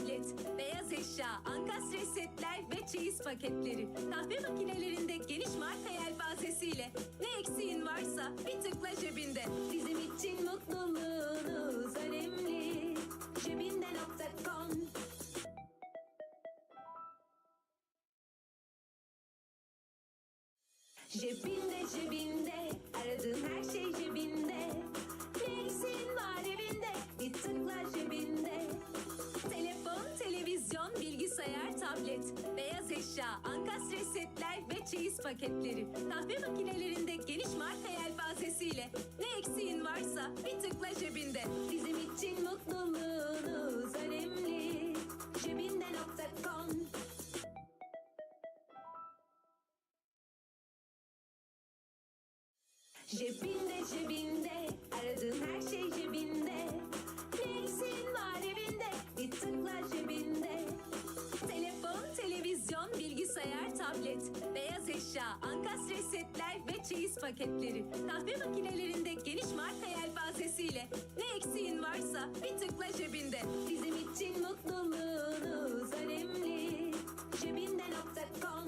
tablet, beyaz eşya, ankastre setler ve çeyiz paketleri. Kahve makinelerinde geniş marka yelpazesiyle ne eksiğin varsa bir tıkla cebinde. Bizim için mutluluğunuz önemli. Cebinde.com Cebinde cebinde aradığın her şey cebinde bilgisayar, tablet Beyaz eşya, ankastre setler ve çeyiz paketleri. Kahve makinelerinde geniş marka yelpazesiyle Ne eksiğin varsa bir tıkla cebinde. Bizim için mutluluğunuz önemli. Cebinde.com Cebinde cebinde aradığın her şey cebinde tablet Beyaz eşya, ankastre setler ve çeyiz paketleri. Kahve makinelerinde geniş marka yelpazesiyle Ne eksiğin varsa bir tıkla cebinde. Bizim için mutluluğunuz önemli. Cebinde.com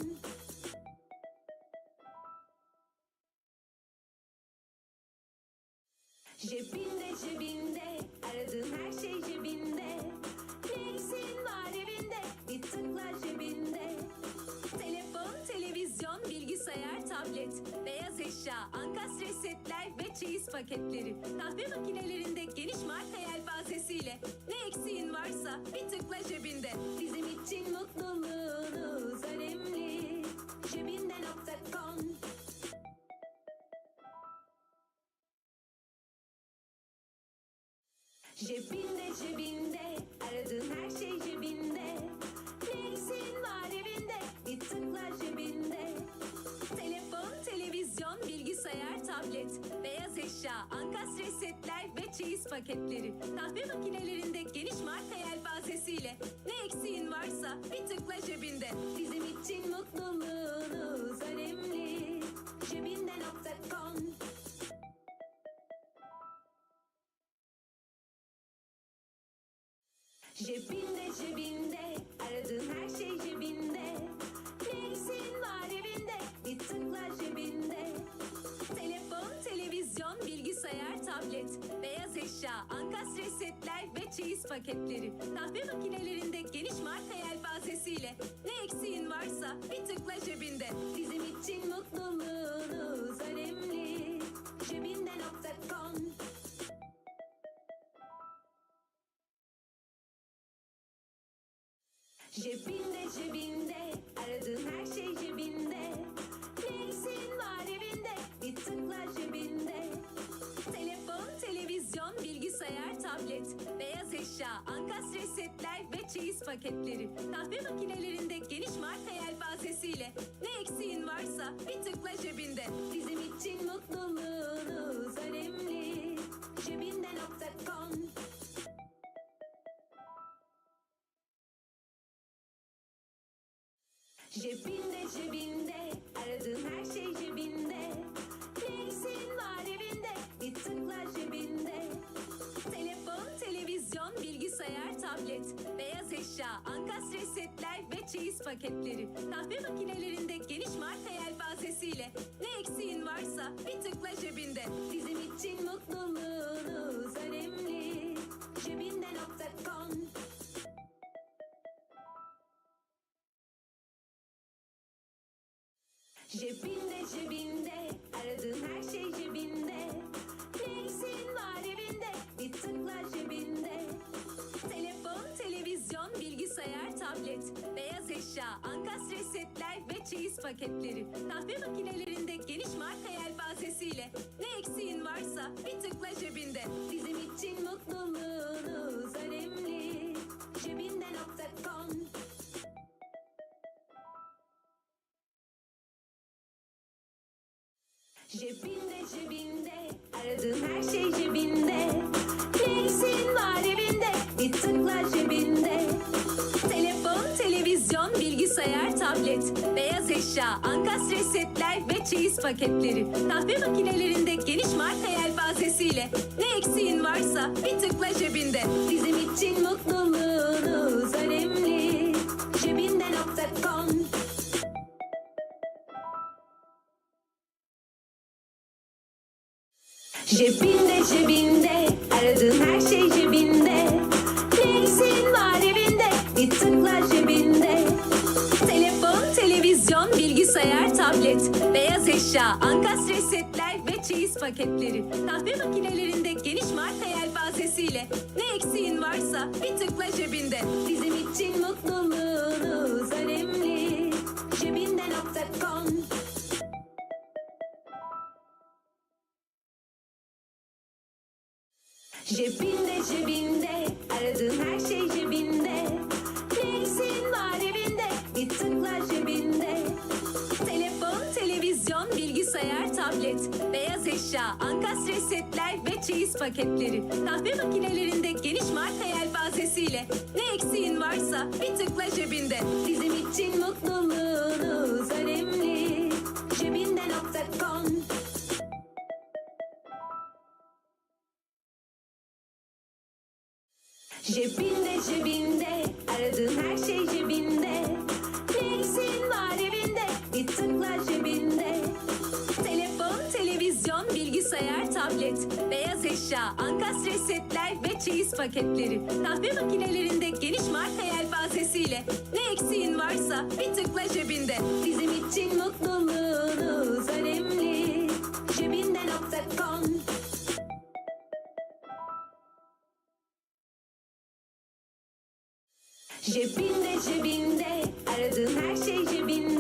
Cebinde cebinde aradığın her şey cebinde. Ne eksiğin var evinde? Bir tıkla tablet Beyaz eşya, ankastre setler ve çeyiz paketleri. Kahve makinelerinde geniş marka yelpazesiyle. Ne eksiğin varsa bir tıkla cebinde. Bizim için mutluluğunuz önemli. Cebinde.com Cebinde cebinde aradığın her şey cebinde. Ne eksiğin var evinde? Bir tıkla cebinde tablet Beyaz eşya, ankastre setler ve çeyiz paketleri. Kahve makinelerinde geniş marka yelpazesiyle Ne eksiğin varsa bir tıkla cebinde. Bizim için mutluluğunuz önemli. Cebinde.com Cebinde cebinde aradığın her şey cebinde tablet Beyaz eşya, ankastre setler ve çeyiz paketleri. Kahve makinelerinde geniş marka yelpazesiyle Ne eksiğin varsa bir tıkla cebinde. Bizim için mutluluğunuz önemli. Cebinde.com Cebinde cebinde aradığın her şey cebinde. Ne eksiğin var evinde? Bir tıkla cebinde tablet Beyaz eşya, ankastre setler ve çeyiz paketleri. Kahve makinelerinde geniş marka yelpazesiyle Ne eksiğin varsa bir tıkla cebinde. Bizim için mutluluğunuz önemli. Cebinde.com Cebinde cebinde aradığın her şey cebinde. Ne eksiğin var evinde? Bir tıkla cebinde. Telefon, televizyon, bilgisayar, tablet Beyaz eşya, ankastre setler ve çeyiz paketleri. Kahve makinelerinde geniş marka yelpazesiyle Ne eksiğin varsa bir tıkla cebinde. Bizim için mutluluğunuz önemli. Cebinde.com Cebinde cebinde aradığın her şey cebinde. Ne eksiğin var evinde? Bir tıkla tablet Beyaz eşya, ankastre setler ve çeyiz paketleri. Kahve makinelerinde geniş marka yelpazesiyle Ne eksiğin varsa bir tıkla cebinde. Bizim için mutluluğunuz önemli. Cebinde.com Cebinde cebinde aradığın her şey cebinde. Ne eksiğin var evinde bir tıkla cebinde Televizyon, bilgisayar, tablet, beyaz eşya, ankastre setler ve çeyiz paketleri. Kahve makinelerinde geniş marka yelpazesiyle ne eksiğin varsa bir tıkla cebinde. Bizim için mutluluğunuz önemli. Cebinde.com Cebinde cebinde aradığın her şey cebinde. Tablet Beyaz eşya, ankastre setler ve çeyiz paketleri. Kahve makinelerinde geniş marka yelpazesiyle Ne eksiğin varsa bir tıkla cebinde. Bizim için mutluluğunuz önemli. Cebinde.com Cebinde cebinde aradığın her şey cebinde eşya, ankastre setler ve çeyiz paketleri. Kahve makinelerinde geniş marka yelpazesiyle Ne eksiğin varsa bir tıkla cebinde. Bizim için mutluluğunuz önemli. Cebinde.com Cebinde cebinde aradığın her şey cebinde bilgisayar, tablet Beyaz eşya, ankastre setler ve çeyiz paketleri. Kahve makinelerinde geniş marka yelpazesiyle Ne eksiğin varsa bir tıkla cebinde. Bizim için mutluluğunuz önemli. Cebinde.com Cebinde cebinde aradığın her şey cebinde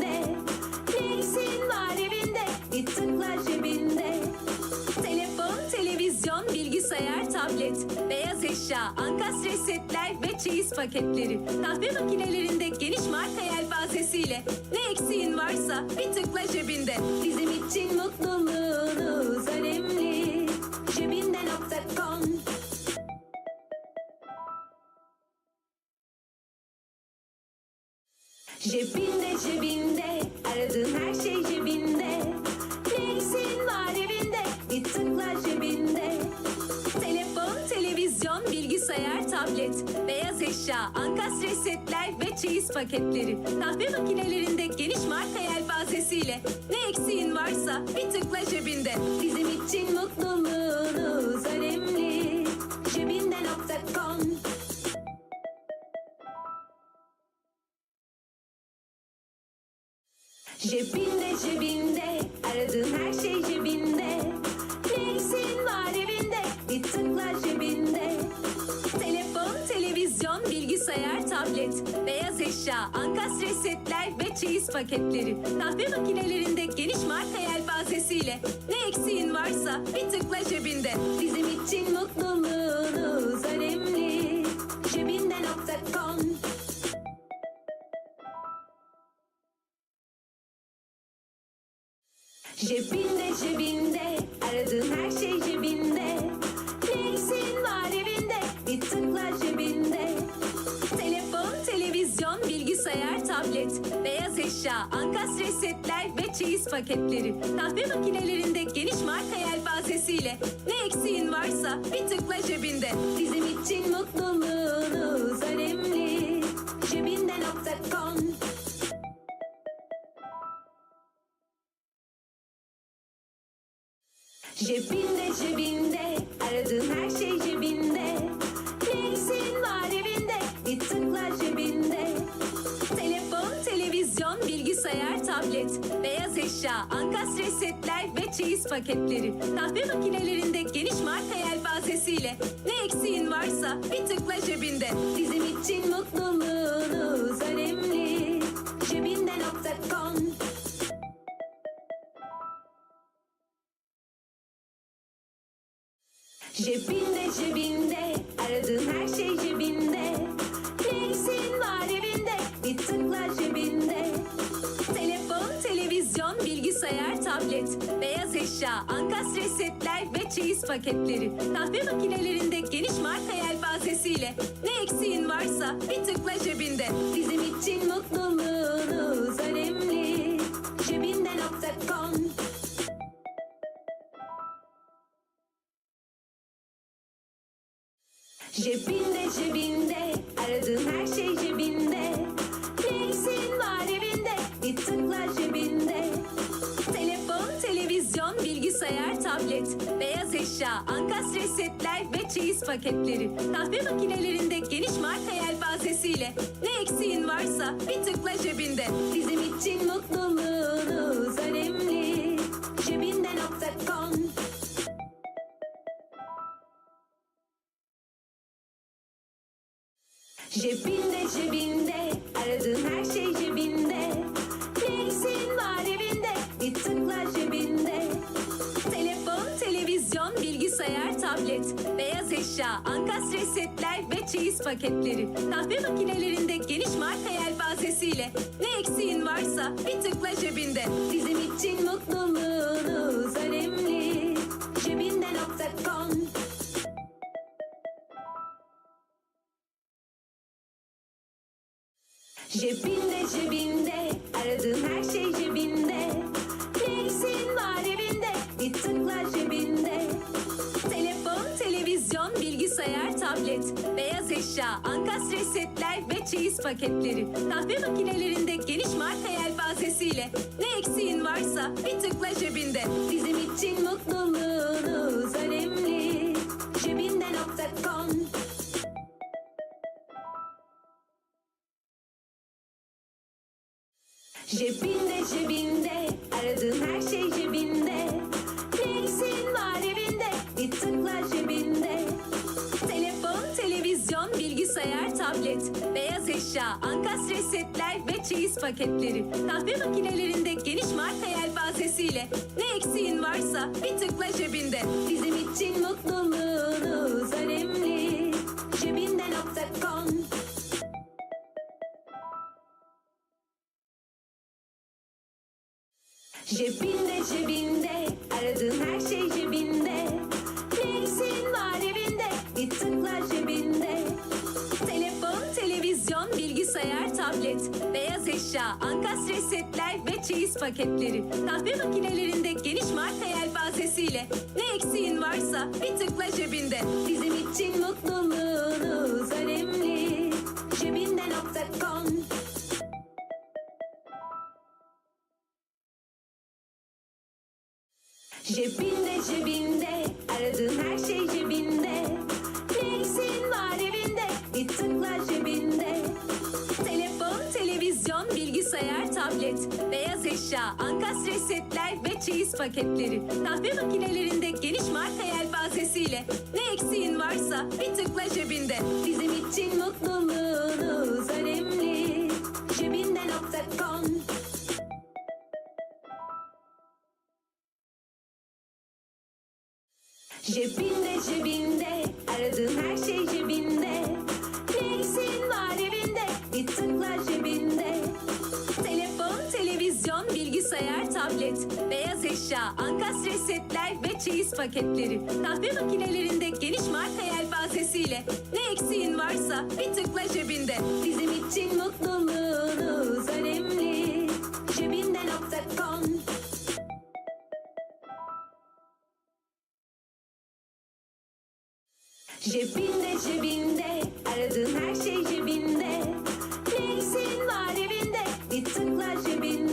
eşya, ankastre setler ve çeyiz paketleri. Kahve makinelerinde geniş marka yelpazesiyle Ne eksiğin varsa bir tıkla cebinde. Bizim için mutluluğunuz önemli. Cebinde.com Cebinde cebinde aradığın her şey cebinde tablet Beyaz eşya, ankastre setler ve çeyiz paketleri. Kahve makinelerinde geniş marka yelpazesiyle Ne eksiğin varsa bir tıkla cebinde. Bizim için mutluluğunuz önemli. Cebinde.com Cebinde cebinde aradığın her şey cebinde tablet Beyaz eşya, ankastre setler ve çeyiz paketleri. Kahve makinelerinde geniş marka yelpazesiyle Ne eksiğin varsa bir tıkla cebinde. Bizim için mutluluğunuz önemli. Cebinde.com Cebinde cebinde aradığın her şey cebinde tablet Beyaz eşya, ankastre setler ve çeyiz paketleri. Kahve makinelerinde geniş marka yelpazesiyle Ne eksiğin varsa bir tıkla cebinde. Bizim için mutluluğunuz önemli. Cebinde.com Cebinde cebinde aradığın her şey cebinde bilgisayar, tablet Beyaz eşya, ankastre setler ve çeyiz paketleri. Kahve makinelerinde geniş marka yelpazesiyle Ne eksiğin varsa bir tıkla cebinde. Bizim için mutluluğunuz önemli. Cebinde.com Cebinde cebinde aradığın her şey cebinde tablet Beyaz eşya, ankastre setler ve çeyiz paketleri. Kahve makinelerinde geniş marka yelpazesiyle Ne eksiğin varsa bir tıkla cebinde. Bizim için mutluluğunuz önemli. Cebinde.com Cebinde cebinde aradığın her şey cebinde eşya, ankastre setler ve çeyiz paketleri. Kahve makinelerinde geniş marka yelpazesiyle ne eksiğin varsa bir tıkla cebinde. Bizim için mutluluğunuz önemli. Cebinde.com Cebinde cebinde aradığın her şey cebinde tablet Beyaz eşya, ankastre setler ve çeyiz paketleri. Kahve makinelerinde geniş marka yelpazesiyle Ne eksiğin varsa bir tıkla cebinde. Bizim için mutluluğunuz önemli. Cebinde.com Cebinde cebinde Eşya, ankastre setler ve çeyiz paketleri. Kahve makinelerinde geniş marka yelpazesiyle Ne eksiğin varsa bir tıkla cebinde. Bizim için mutluluğunuz önemli. Cebinde.com Cebinde cebinde aradığın her şey cebinde tablet Beyaz eşya, ankastre setler ve çeyiz paketleri. Kahve makinelerinde geniş marka yelpazesiyle Ne eksiğin varsa bir tıkla cebinde. Bizim için mutluluğunuz önemli. Cebinde.com Cebinde cebinde aradığın her şey cebinde tablet Beyaz eşya, ankastre setler ve çeyiz paketleri. Kahve makinelerinde geniş marka yelpazesiyle Ne eksiğin varsa bir tıkla cebinde. Bizim için mutluluğunuz önemli. Cebinde.com Cebinde cebinde aradığın her şey tablet Beyaz eşya, ankastre setler ve çeyiz paketleri. Kahve makinelerinde geniş marka yelpazesiyle Ne eksiğin varsa bir tıkla cebinde. Bizim için mutluluğunuz önemli. Cebinde.com Cebinde cebinde aradığın her şey cebinde eşya, ankastre setler ve çeyiz paketleri. Kahve makinelerinde geniş marka yelpazesiyle Ne eksiğin varsa bir tıkla cebinde. Bizim için mutluluğunuz önemli. Cebinde.com Cebinde cebinde aradığın her şey cebinde. Ne eksiğin var evinde? Bir tıkla cebinde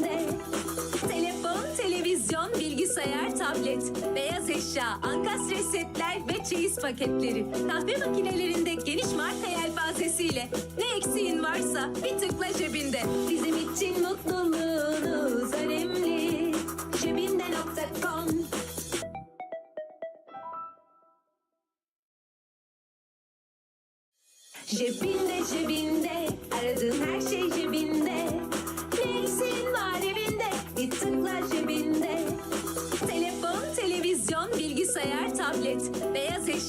tablet Beyaz eşya, ankastre setler ve çeyiz paketleri. Kahve makinelerinde geniş marka yelpazesiyle Ne eksiğin varsa bir tıkla cebinde. Bizim için mutluluğunuz önemli. Cebinde.com Cebinde cebinde aradığın her şey cebinde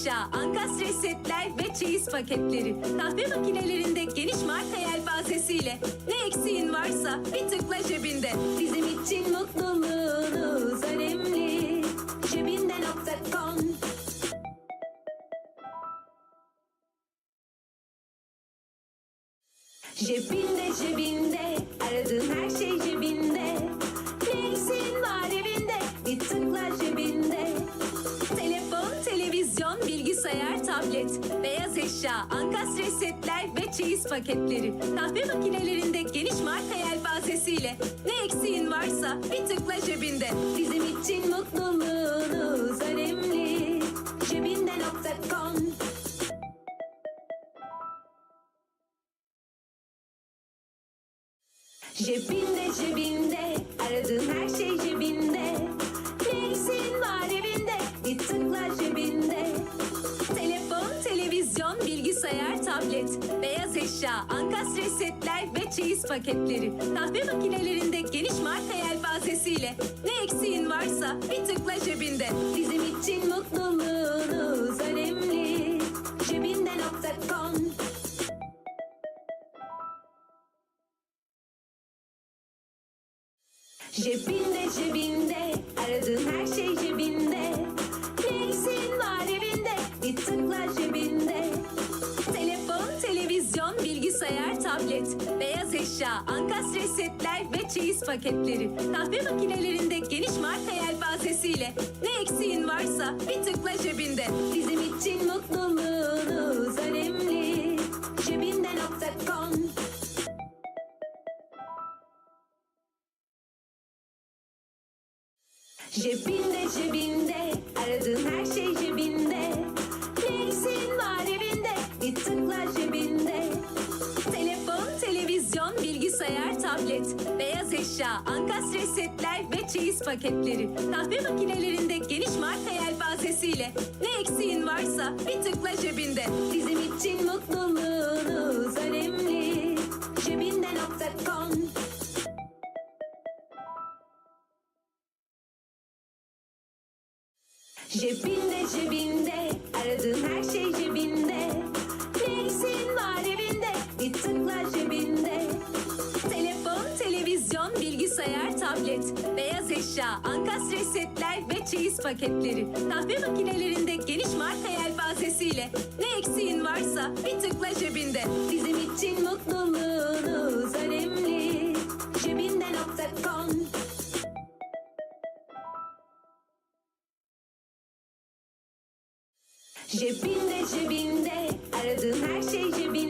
eşya, ankastre setler ve çeyiz paketleri. Kahve makinelerinde geniş marka yelpazesiyle Ne eksiğin varsa bir tıkla cebinde. Bizim için mutluluğunuz önemli. Cebinde.com Cebinde cebinde aradığın her şey cebinde tablet Beyaz eşya, ankastre setler ve çeyiz paketleri. Kahve makinelerinde geniş marka yelpazesiyle Ne eksiğin varsa bir tıkla cebinde. Bizim için mutluluğunuz önemli. Cebinde.com Cebinde cebinde aradığın her şey cebinde tablet Beyaz eşya, ankastre setler ve çeyiz paketleri. Kahve makinelerinde geniş marka yelpazesiyle Ne eksiğin varsa bir tıkla cebinde. Bizim için mutluluğunuz önemli. Cebinde.com Cebinde cebinde aradığın her şey cebinde tablet Beyaz eşya, ankastre setler ve çeyiz paketleri. Kahve makinelerinde geniş marka yelpazesiyle Ne eksiğin varsa bir tıkla cebinde. Bizim için mutluluğunuz önemli. Cebinde.com Cebinde cebinde aradığın her şey cebinde eşya, ankastre setler ve çeyiz paketleri. Kahve makinelerinde geniş marka yelpazesiyle Ne eksiğin varsa bir tıkla cebinde. Bizim için mutluluğunuz önemli. Cebinde.com Cebinde cebinde aradığın her şey cebinde. Neysin var evinde? Bir tıkla cebinde tablet Beyaz eşya, ankastre setler ve çeyiz paketleri. Kahve makinelerinde geniş marka yelpazesiyle Ne eksiğin varsa bir tıkla cebinde. Bizim için mutluluğunuz önemli. Cebinde.com Cebinde cebinde aradığın her şey cebinde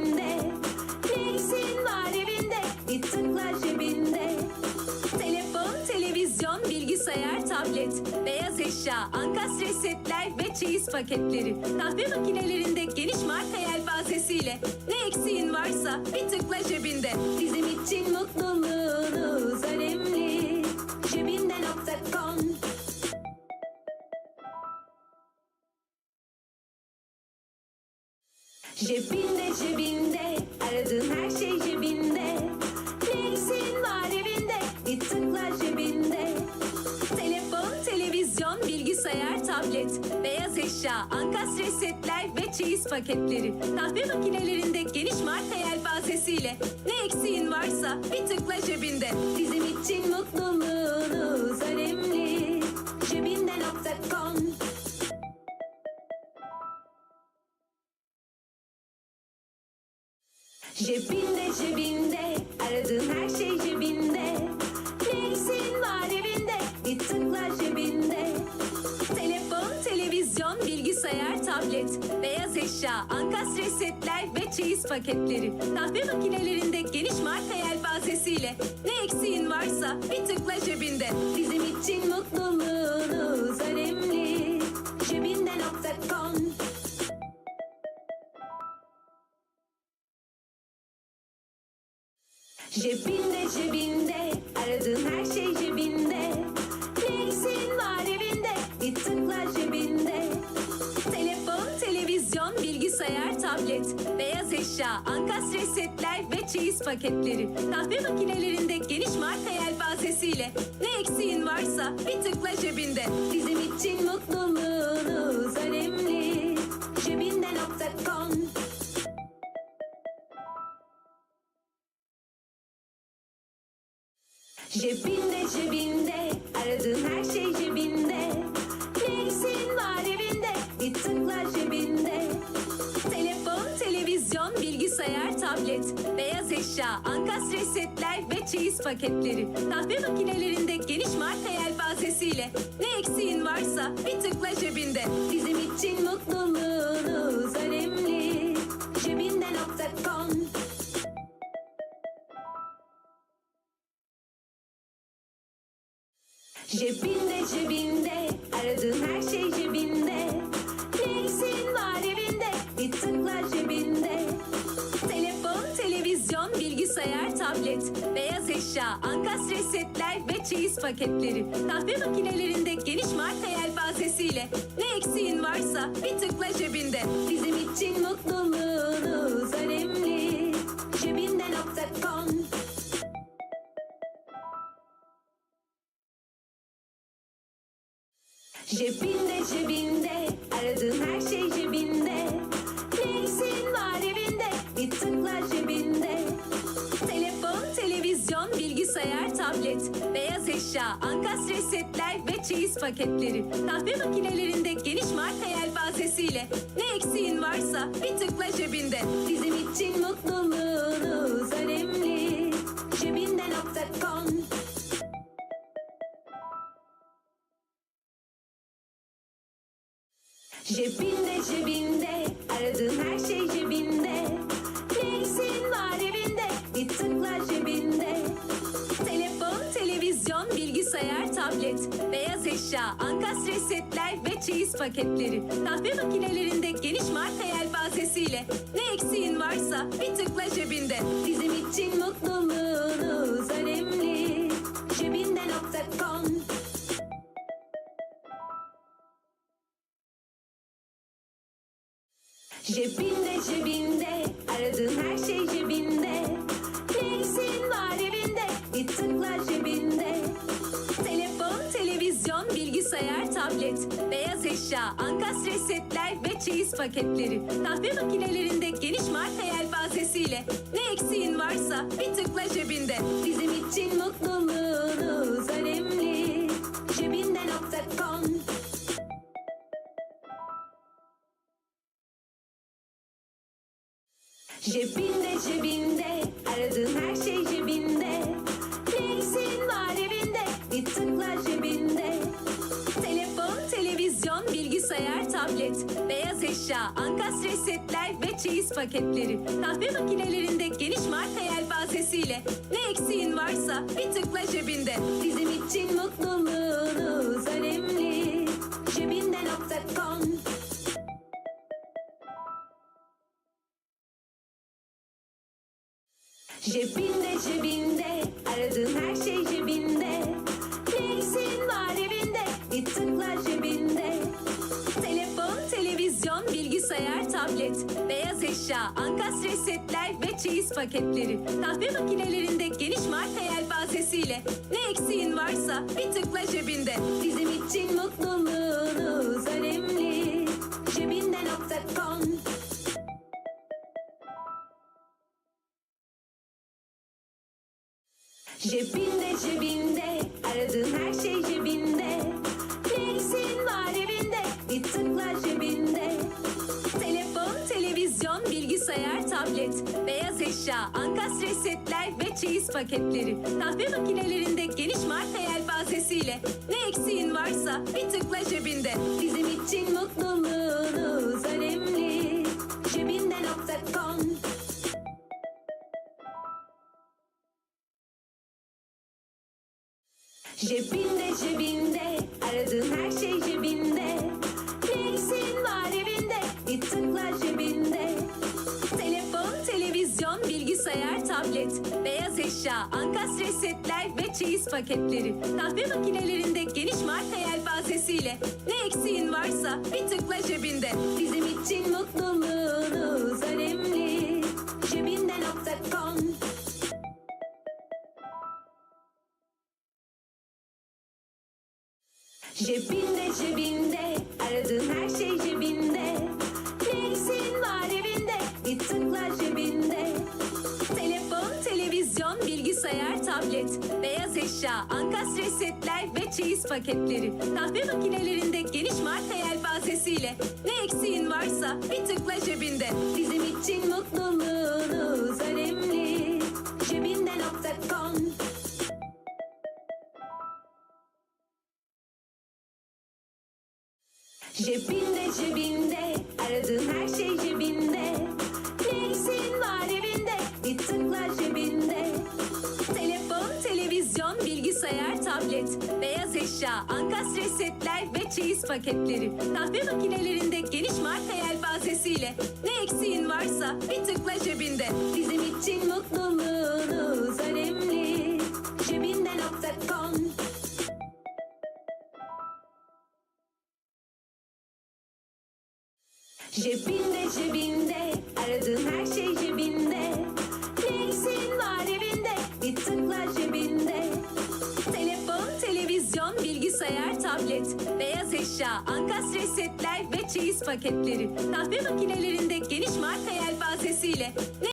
eşya, ankastre setler ve çeyiz paketleri. Kahve makinelerinde geniş marka yelpazesiyle Ne eksiğin varsa bir tıkla cebinde. Bizim için mutluluğunuz önemli. Cebinde.com Cebinde cebinde aradığın her şey eşya, ankastre setler ve çeyiz paketleri. Kahve makinelerinde geniş marka yelpazesiyle. Ne eksiğin varsa bir tıkla cebinde. Bizim için mutluluğunuz önemli. Cebinde.com Cebinde cebinde aradığın her şey cebinde tablet Beyaz eşya, ankastre setler ve çeyiz paketleri. Kahve makinelerinde geniş marka yelpazesiyle Ne eksiğin varsa bir tıkla cebinde. Bizim için mutluluğunuz önemli. Cebinde.com Cebinde cebinde aradığın her şey cebinde tablet Beyaz eşya, ankastre setler ve çeyiz paketleri. Kahve makinelerinde geniş marka yelpazesiyle Ne eksiğin varsa bir tıkla cebinde. Bizim için mutluluğunuz önemli. Cebinde.com Cebinde cebinde aradığın her şey eşya, ankastre setler ve çeyiz paketleri. Kahve makinelerinde geniş marka yelpazesiyle Ne eksiğin varsa bir tıkla cebinde. Bizim için mutluluğunuz önemli. Cebinde.com Cebinde cebinde aradığın her şey cebinde. Neysin var tablet, beyaz eşya, ankastre setler ve çeyiz paketleri. Kahve makinelerinde geniş marka yelpazesiyle ne eksiğin varsa bir tıkla cebinde. Bizim için mutluluğunuz önemli. Cebinde.com Cebinde cebinde aradığın her şey cebinde eşya, ankastre setler ve çeyiz paketleri. Kahve makinelerinde geniş marka yelpazesiyle. Ne eksiğin varsa bir tıkla cebinde. Bizim için mutluluğunuz önemli. Cebinde.com Cebinde çeyiz paketleri. Kahve makinelerinde geniş marka yelpazesiyle. Ne eksiğin varsa bir tıkla cebinde. Bizim için mutluluğunuz önemli. Cebinde.com Cebinde cebinde. Aradığın her şey cebinde. Neysin var evinde. Bir tıkla cebinde tablet Beyaz eşya, ankastre setler ve çeyiz paketleri. Kahve makinelerinde geniş marka yelpazesiyle Ne eksiğin varsa bir tıkla cebinde. Bizim için mutluluğunuz önemli. Cebinde.com Cebinde cebinde eşya, ankastre setler ve çeyiz paketleri. Kahve makinelerinde geniş marka yelpazesiyle Ne eksiğin varsa bir tıkla cebinde. Bizim için mutluluğunuz önemli. Cebinde.com Cebinde cebinde eşya, ankastre setler ve çeyiz paketleri. Kahve makinelerinde geniş marka yelpazesiyle Ne eksiğin varsa bir tıkla cebinde. Bizim için mutluluğunuz önemli. Cebinde.com Cebinde cebinde Beyaz eşya, ankastre setler ve çeyiz paketleri. Kahve makinelerinde geniş marka yelpazesiyle Ne eksiğin varsa bir tıkla cebinde. Bizim için mutluluğunuz önemli. Cebinde.com Cebinde cebinde aradığın eşya, ankastre setler ve çeyiz paketleri. Kahve makinelerinde geniş marka yelpazesiyle Ne eksiğin varsa bir tıkla cebinde. Bizim için mutluluğunuz önemli. Cebinde.com Cebinde cebinde eşya, ankastre setler ve çeyiz paketleri. Kahve makinelerinde geniş marka yelpazesiyle Ne eksiğin varsa bir tıkla cebinde. Bizim için mutluluğunuz önemli. Cebinde.com Cebinde cebinde eşya ankastre setler ve çeyiz paketleri. Kahve makinelerinde geniş marka yelpazesiyle ne eksiğin varsa bir tıkla cebinde. Bizim için mutluluğunuz önemli. Cebinde.com Cebinde paketleri. Kahve makinelerinde geniş marka yelpazesiyle